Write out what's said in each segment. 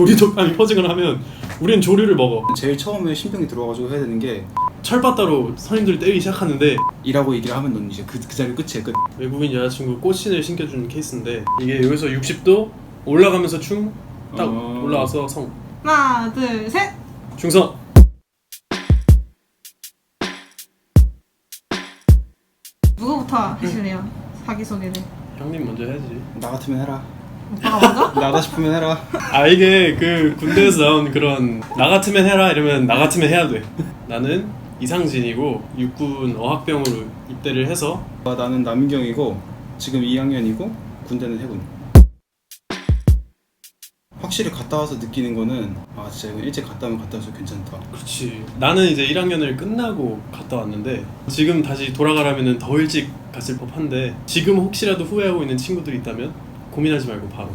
조리독감이 퍼지거나 하면 우리는 조류를 먹어. 제일 처음에 신병이 들어와가지고 해야 되는 게 철바다로 선임들이 때리기 시작하는데 이라고 얘기를 하면 넌 이제 그, 그 자리 끝이야 끝 외국인 여자친구 꽃신을 신겨준 케이스인데 이게 여기서 60도 올라가면서 충딱 어. 올라와서 성 하나, 둘, 셋. 중성 누구부터 하실래요? 자기 소개를. 형님 먼저 해야지. 나 같으면 해라 오빠가 먼저? 나다 싶으면 해라 아 이게 그 군대에서 나온 그런 나 같으면 해라 이러면 나 같으면 해야 돼. 나는 이상진이고 육군 어학병으로 입대를 해서 아, 나는 남경이고 지금 2학년이고 군대는 해군 확실히 갔다 와서 느끼는 거는 아 진짜 일찍 갔다 오면 갔다 와서 괜찮다 그렇지. 나는 이제 1학년을 끝나고 갔다 왔는데 지금 다시 돌아가라면 더 일찍 갔을 법한데 지금 혹시라도 후회하고 있는 친구들이 있다면 고민하지 말고 바로.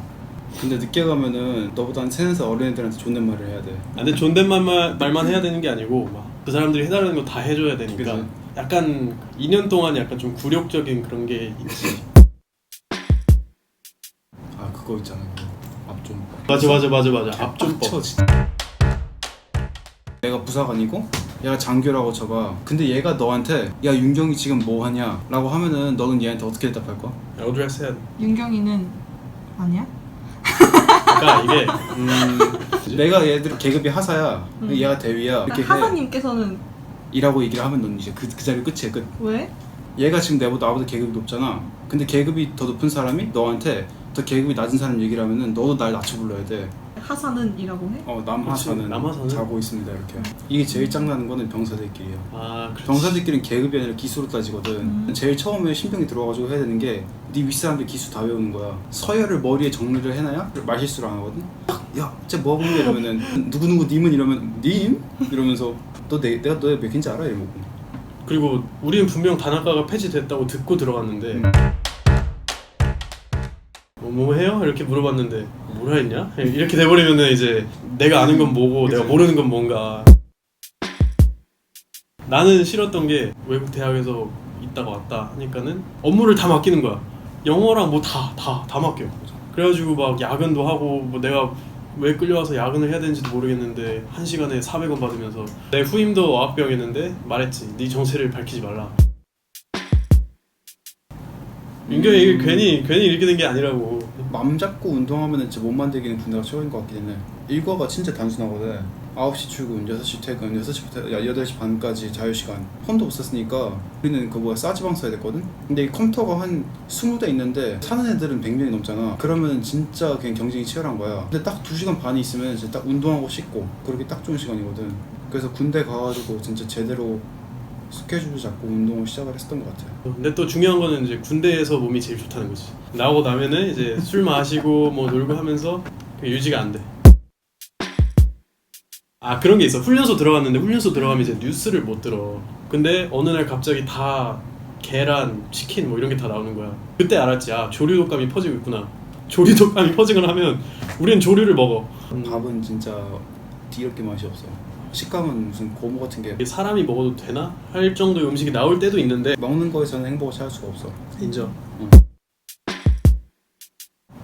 근데 늦게 가면은 너보다 한 3, 4살 어린 애들한테 존댓말을 해야 돼 아, 근데 존댓말만 말만 해야 되는 게 아니고 막 그 사람들이 해달라는 거 다 해줘야 되니까 그치. 약간 2년 동안 약간 좀 굴욕적인 그런 게 있지. 아 그거 있잖아 앞좀 맞아 맞아 맞아 맞아 앞좀법. 내가 부사관이고 얘가 장교라고 쳐봐 근데 얘가 너한테 야 윤경이 지금 뭐 하냐 라고 하면은 너는 얘한테 어떻게 대답할 거야? 어드레스 해야 돼. 윤경이는 아니야? 그러니까 이게 음, 내가 얘들 계급이 하사야 음. 얘가 대위야 이렇게 해 하사님께서는 이라고 얘기를 하면 넌 이제 그, 그 자리 끝이야 끝 왜? 얘가 지금 내보다 나보다 계급이 높잖아 근데 계급이 더 높은 사람이 너한테 더 계급이 낮은 사람 얘기를 하면은 너도 날 낮춰 불러야 돼 하사는 이라고 해? 어, 남하사는 남하사는? 자고 있습니다 이렇게 이게 제일 짱나는 거는 병사들끼리야 아 그렇지. 병사들끼리는 계급이 아니라 기수로 따지거든 음. 제일 처음에 신병이 들어와가지고 해야 되는 게 네 윗사람들 기수 다 외우는 거야 서열을 머리에 정리를 해놔야 말실수를 안 하거든 야, 쟤 뭐 하고 있냐 이러면은 누구누구 님은 이러면 님? 이러면서 너 내, 내가 너의 몇 인지 알아? 이러고 그리고 우리는 분명 단학과가 폐지됐다고 듣고 들어갔는데 음. 뭐, 뭐 해요? 이렇게 물어봤는데 뭐라 했냐? 이렇게 돼버리면은 이제 내가 아는 건 뭐고 그치. 내가 모르는 건 뭔가 나는 싫었던 게 외국 대학에서 있다가 왔다 하니까는 업무를 다 맡기는 거야 영어랑 뭐 다 다 다 맡겨 그래가지고 막 야근도 하고 뭐 내가 왜 끌려와서 야근을 해야 되는지도 모르겠는데 한 시간에 400원 받으면서 내 후임도 어학병이었는데 말했지 네 정체를 밝히지 말라 민경이 이게 괜히 괜히 이렇게 된 게 아니라고. 맘 잡고 운동하면은 진짜 못 만들기는 군대가 최고인 것 같긴 해. 일과가 진짜 단순하거든. 9시 출근, 6시 퇴근, 6시부터 8시 반까지 자유시간. 폰도 없었으니까 우리는 그 뭐야 싸지방 써야 됐거든? 근데 이 컴퓨터가 한 20대 있는데 사는 애들은 100명이 넘잖아. 그러면 진짜 그냥 경쟁이 치열한 거야. 근데 딱 2시간 반이 있으면 진짜 딱 운동하고 씻고 그러기 딱 좋은 시간이거든. 그래서 군대 가가지고 진짜 제대로 스케줄 잡고 운동을 시작을 했었던 것 같아 근데 또 중요한 거는 이제 군대에서 몸이 제일 좋다는 거지. 나오고 나면은 이제 술 마시고 뭐 놀고 하면서 그게 유지가 안 돼. 아 그런 게 있어. 훈련소 들어갔는데 훈련소 들어가면 이제 뉴스를 못 들어. 근데 어느 날 갑자기 다 계란, 치킨 뭐 이런 게 다 나오는 거야. 그때 알았지. 아 조류 독감이 퍼지고 있구나. 조류 독감이 퍼지거나 하면 우리는 조류를 먹어. 음, 밥은 진짜 뒤럽게 맛이 없어 식감은 무슨 고무 같은 게 이게 사람이 먹어도 되나 할 정도의 음식이 나올 때도 있는데 먹는 거에서는 행복을 찾을 수가 없어 인정. 응.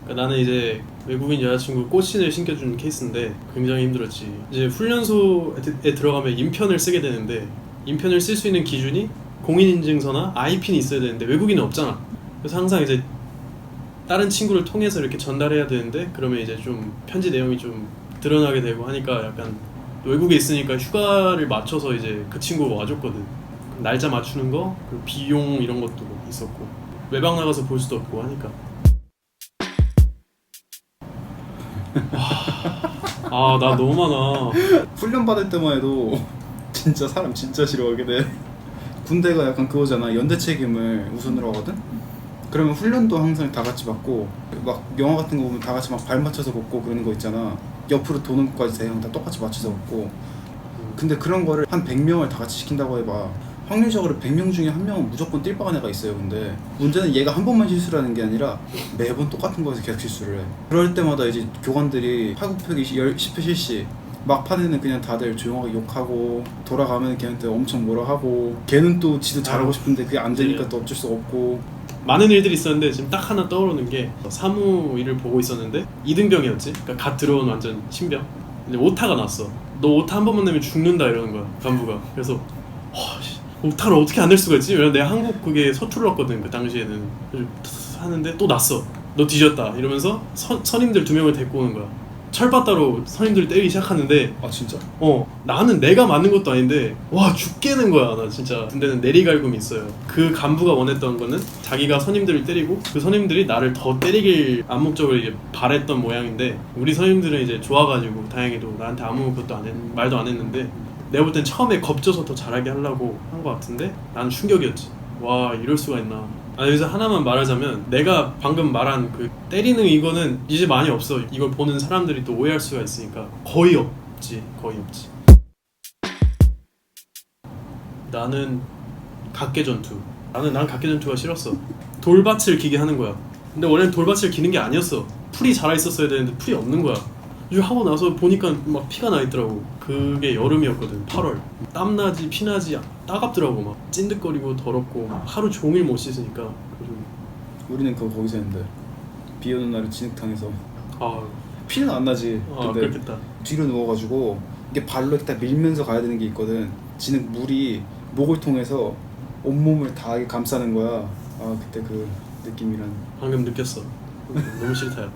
그러니까 나는 이제 외국인 여자친구 꽃신을 신겨준 케이스인데 굉장히 힘들었지. 이제 훈련소에 들어가면 인편을 쓰게 되는데 인편을 쓸 수 있는 기준이 공인인증서나 아이핀이 있어야 되는데 외국인은 없잖아. 그래서 항상 이제 다른 친구를 통해서 이렇게 전달해야 되는데 그러면 이제 좀 편지 내용이 좀 드러나게 되고 하니까 약간 외국에 있으니까 휴가를 맞춰서 이제 그 친구가 와줬거든. 날짜 맞추는 거, 그리고 비용 이런 것도 있었고 외박 나가서 볼 수도 없고 하니까. 아 나 너무 많아. 훈련 받을 때만 해도 진짜 사람 진짜 싫어하게 돼 군대가 약간 그거잖아 연대 책임을 우선으로 하거든 그러면 훈련도 항상 다 같이 받고 막 영화 같은 거 보면 다 같이 막 발 맞춰서 걷고 그러는 거 있잖아 옆으로 도는 것까지 대형 다 똑같이 맞춰서 걷고. 근데 그런 거를 한 100명을 다 같이 시킨다고 해봐. 확률적으로 100명 중에 한 명은 무조건 띨빠간 애가 있어요 근데. 문제는 얘가 한 번만 실수를 하는 게 아니라 매번 똑같은 거에서 계속 실수를 해. 그럴 때마다 이제 교관들이 팔굽혀펴기 10회 실시. 막판에는 그냥 다들 조용하게 욕하고 돌아가면 걔한테 엄청 뭐라 하고. 걔는 또 지도 잘하고 아, 싶은데 그게 안 되니까 네. 또 어쩔 수 없고 많은 일들이 있었는데 지금 딱 하나 떠오르는 게 사무 일을 보고 있었는데 이등병이었지. 그러니까 갓 들어온 완전 신병. 근데 오타가 났어. 너 오타 한 번만 내면 죽는다 이러는 거야 간부가. 그래서 와, 씨, 오타를 어떻게 안 낼 수가 있지? 왜냐면 내가 한국 그게 서툴렀거든 그 당시에는. 그래서 하는데 또 났어. 너 뒤졌다 이러면서 선, 선임들 두 명을 데리고 오는 거야. 철바다로 선임들이 때리기 시작하는데 아 진짜? 어 나는 내가 맞는 것도 아닌데 와 죽겠는 거야 나 진짜. 근데는 내리갈굼이 있어요. 그 간부가 원했던 거는 자기가 선임들을 때리고 그 선임들이 나를 더 때리길 암묵적으로 이제 바랬던 모양인데 우리 선임들은 이제 좋아가지고 다행히도 나한테 아무 것도 안 했, 말도 안 했는데 내가 볼 땐 처음에 겁줘서 더 잘하게 하려고 한 것 같은데 나는 충격이었지. 와 이럴 수가 있나 아 여기서 하나만 말하자면 내가 방금 말한 그 때리는 이거는 이제 많이 없어. 이걸 보는 사람들이 또 오해할 수가 있으니까 거의 없지 거의 없지. 나는 각계 전투. 나는 난 각계 전투가 싫었어. 돌밭을 기게 하는 거야. 근데 원래는 돌밭을 기는 게 아니었어. 풀이 자라 있었어야 되는데 풀이 없는 거야 이거 하고 나서 보니까 막 피가 나 있더라고 그게 여름이었거든 8월 땀나지 피나지 따갑더라고 막 찐득거리고 더럽고 막 하루 종일 못 씻으니까 그래서 우리는 그거 거기서 했는데 비 오는 날에 진흙탕에서 아, 피는 안 나지. 아 근데 그렇겠다 뒤로 누워가지고 이게 발로 이렇게 딱 밀면서 가야 되는 게 있거든. 진흙 물이 목을 통해서 온몸을 다 감싸는 거야. 아 그때 그 느낌이란. 방금 느꼈어 너무 싫다 야.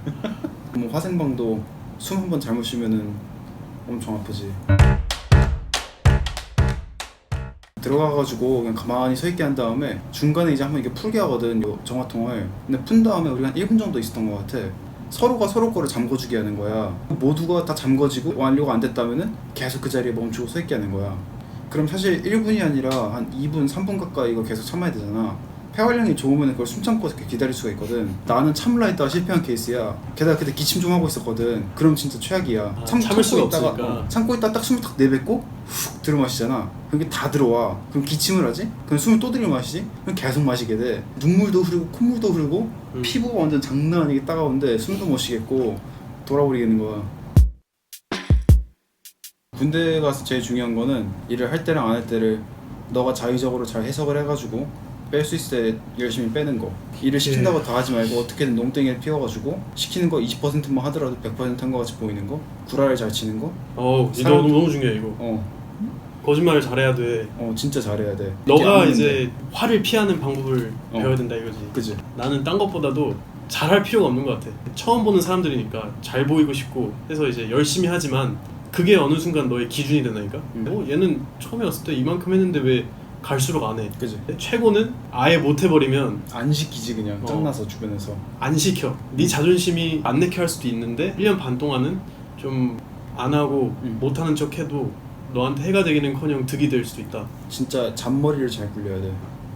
뭐 화생방도 숨 한 번 잘못 쉬면은 엄청 아프지. 들어가가지고 그냥 가만히 서 있게 한 다음에 중간에 이제 한번 이게 풀게 하거든 요 정화통을. 근데 푼 다음에 우리가 한 1분 정도 있었던 것 같아. 서로가 서로 거를 잠궈주게 하는 거야. 모두가 다 잠궈지고 완료가 안 됐다면은 계속 그 자리에 멈추고 서 있게 하는 거야. 그럼 사실 1분이 아니라 한 2분, 3분 가까이 이걸 계속 참아야 되잖아 폐활량이 좋으면 그걸 숨 참고 기다릴 수가 있거든 나는 참으라 했다가 실패한 케이스야 게다가 그때 기침 좀 하고 있었거든 그럼 진짜 최악이야 아, 참, 참을 수가 있다가, 없으니까. 어, 참고 있다가 딱 숨을 딱 내뱉고 훅 들어마시잖아 그럼 이게 다 들어와 그럼 기침을 하지? 그럼 숨을 또 들이마시지? 그럼 계속 마시게 돼 눈물도 흐르고 콧물도 흐르고 음. 피부가 완전 장난 아니게 따가운데 숨도 못 쉬겠고 돌아버리겠는 거야 군대 가서 제일 중요한 거는 일을 할 때랑 안 할 때를 너가 자의적으로 잘 해석을 해가지고 뺄 수 있을 때 열심히 빼는 거. 일을 시킨다고 다 하지 말고 어떻게든 농땡이를 피워가지고 시키는 거 20%만 하더라도 100%한 거 같이 보이는 거? 구라를 잘 치는 거? 어우 이거 사람- 너무, 너무 중요해 이거. 어, 거짓말을 잘해야 돼. 어 진짜 잘해야 돼. 너가 이게 이제 화를 피하는 방법을 어. 배워야 된다 이거지. 그지. 나는 딴 것보다도 잘할 필요가 없는 것 같아. 처음 보는 사람들이니까 잘 보이고 싶고 해서 이제 열심히 하지만 그게 어느 순간 너의 기준이 된다니까? 음. 어 얘는 처음에 왔을 때 이만큼 했는데 왜 갈수록 안 해. 그지. 최고는 아예 못 해버리면 안 시키지 그냥. 어. 짱나서 주변에서. 안 시켜. 네 자존심이 안 내켜 할 수도 있는데 1년 반 동안은 좀 안 하고 음. 못 하는 척 해도 너한테 해가 되기는커녕 득이 될 수도 있다. 진짜 잔머리를 잘 굴려야 돼.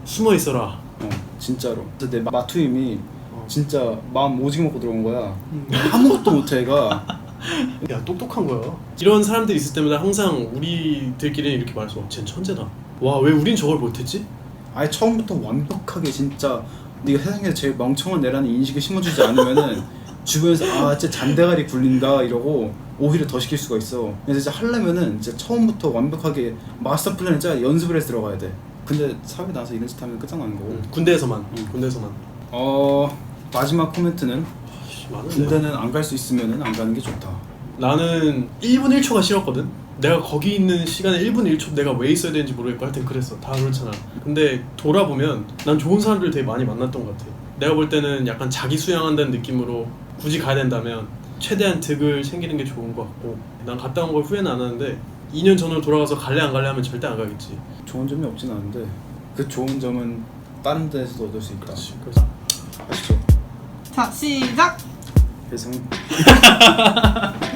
숨어 있어라. 어, 진짜로. 진짜 내 마투임이 어. 진짜 마음 오지게 먹고 들어온 거야. 아무것도 못해 얘가. 야 똑똑한 거야. 이런 사람들이 있을 때마다 항상 우리들끼리는 이렇게 말해서 쟨 천재다 와 왜 우린 저걸 못했지? 아예 처음부터 완벽하게 진짜 네가 세상에서 제일 멍청한 애라는 인식을 심어주지 않으면은 주변에서 아 진짜 잔대가리 굴린다 이러고 오히려 더 시킬 수가 있어. 그래서 진짜 하려면은 진짜 처음부터 완벽하게 마스터 플랜을 짜야 연습을 해서 들어가야 돼. 근데 사회 나서 이런 짓 하면 끝장나는 거고. 응, 군대에서만 군대에서만. 어 마지막 코멘트는? 많은데. 군대는 안 갈 수 있으면은 안 가는 게 좋다. 나는 1분 1초가 싫었거든 내가 거기 있는 시간에 1분 1초 내가 왜 있어야 되는지 모르겠고 하여튼 그랬어. 다 그렇잖아. 근데 돌아보면 난 좋은 사람들 되게 많이 만났던 것 같아. 내가 볼 때는 약간 자기 수양한다는 느낌으로 굳이 가야 된다면 최대한 득을 챙기는 게 좋은 것 같고. 난 갔다 온 걸 후회는 안 하는데 2년 전으로 돌아가서 갈래 안 갈래 하면 절대 안 가겠지. 좋은 점이 없진 않은데 그 좋은 점은 다른 데서도 얻을 수 있다. 그렇지 그래서 아시죠? 자 시작. 배송